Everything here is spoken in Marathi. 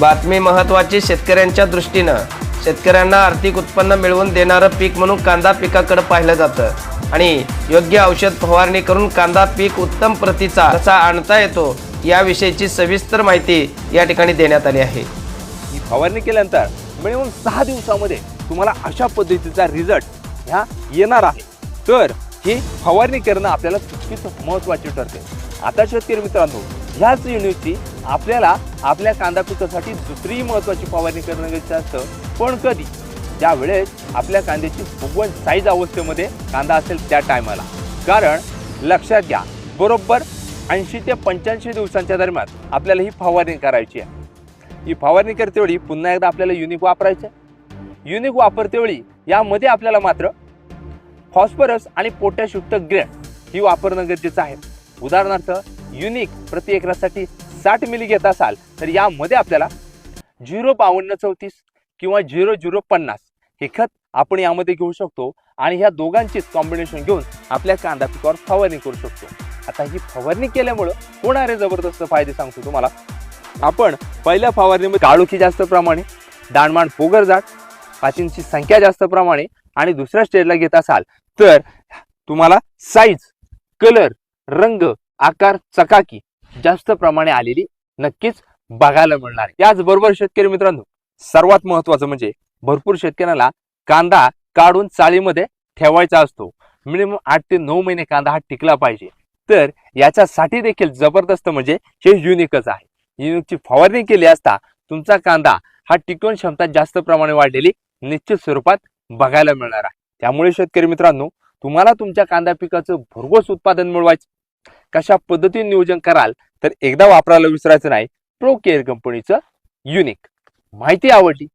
बातमी महत्त्वाची शेतकऱ्यांच्या दृष्टीनं. शेतकऱ्यांना आर्थिक उत्पन्न मिळवून देणारं पीक म्हणून कांदा पिकाकडे पाहिलं जातं. आणि योग्य औषध फवारणी करून कांदा पीक उत्तम प्रतीचा कसा आणता येतो याविषयीची सविस्तर माहिती या ठिकाणी देण्यात आली आहे. ही फवारणी केल्यानंतर मिनिमम सहा दिवसामध्ये तुम्हाला अशा पद्धतीचा रिझल्ट ह्या येणार आहे. तर ही फवारणी करणं आपल्याला तितकीच महत्त्वाची ठरते. आता शेतकरी मित्रांनो ह्याच युनिटची आपल्याला आपल्या कांदा पिकासाठी दुसरी महत्त्वाची फवारणी करणं गरजेचं असतं. पण कधी? ज्या वेळेस आपल्या कांद्याची फुगवण साईज अवस्थेमध्ये कांदा असेल त्या टायमाला कारण लक्षात घ्या बरोबर ऐंशी ते पंच्याऐंशी दिवसांच्या दरम्यान आपल्याला ही फवारणी करायची आहे. ही फवारणी करतेवेळी पुन्हा एकदा आपल्याला युनिक वापरायचं आहे. युनिक वापरतेवेळी यामध्ये आपल्याला मात्र फॉस्फरस आणि पोटॅशयुक्त ग्रेड ही वापरणं गरजेचं आहे. उदाहरणार्थ युनिक प्रति एकरासाठी साठ मिली घेत असाल तर यामध्ये आपल्याला झिरो बावन्न चौतीस किंवा झिरो झिरो पन्नास हे खत आपण यामध्ये घेऊ शकतो आणि ह्या दोघांचीच कॉम्बिनेशन घेऊन आपल्या कांदा पिकावर फवारणी करू शकतो. आता ही फवारणी केल्यामुळं होणारे जबरदस्त फायदे सांगतो तुम्हाला. आपण पहिल्या फवारणीमध्ये काळुखी जास्त प्रमाणे दाणमाण पोगर जाट पाचींची संख्या जास्त प्रमाणे आणि दुसऱ्या स्टेजला घेत असाल तर तुम्हाला साईज कलर रंग आकार चकाकी जास्त प्रमाणे आलेली नक्कीच बघायला मिळणार. आहे. याचबरोबर शेतकरी मित्रांनो सर्वात महत्वाचं म्हणजे भरपूर शेतकऱ्यांना कांदा काढून चाळीमध्ये ठेवायचा असतो. मिनिमम आठ ते नऊ महिने कांदा हा टिकला पाहिजे. तर याच्यासाठी देखील जबरदस्त म्हणजे हे युनिकच आहे. युनिकची फवारणी केली असता तुमचा कांदा हा टिकवण क्षमता जास्त प्रमाणे वाढलेली निश्चित स्वरूपात बघायला मिळणार आहे. त्यामुळे शेतकरी मित्रांनो तुम्हाला तुमच्या कांदा पिकाचं भरघोस उत्पादन मिळवायचं कशा पद्धतीने नियोजन कराल तर एकदा वापरायला विसरायचं नाही. प्रो केअर कंपनीचं युनिक माहिती आवडली?